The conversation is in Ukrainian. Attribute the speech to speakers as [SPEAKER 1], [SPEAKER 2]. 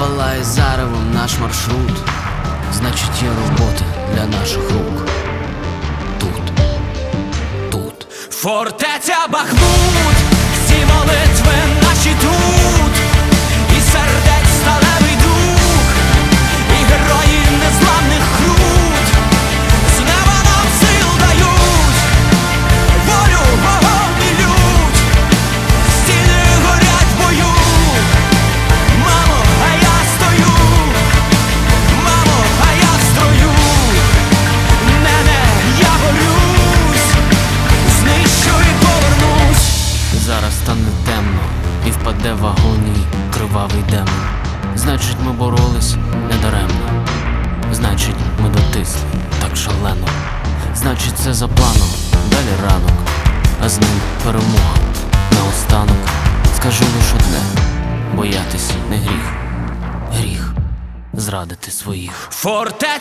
[SPEAKER 1] палає заревом наш маршрут. Значить, є робота для наших рук. Тут, тут.
[SPEAKER 2] Фортеця Бахмут,
[SPEAKER 1] стане темно і впаде в агонії кривавий демон. Значить, ми боролись недаремно. Значить, ми дотисли так шалено. Значить, це за планом, далі ранок, а з ним перемога. Наостанок скажу лиш одне: боятись не гріх, гріх зрадити своїх.
[SPEAKER 2] Фортеця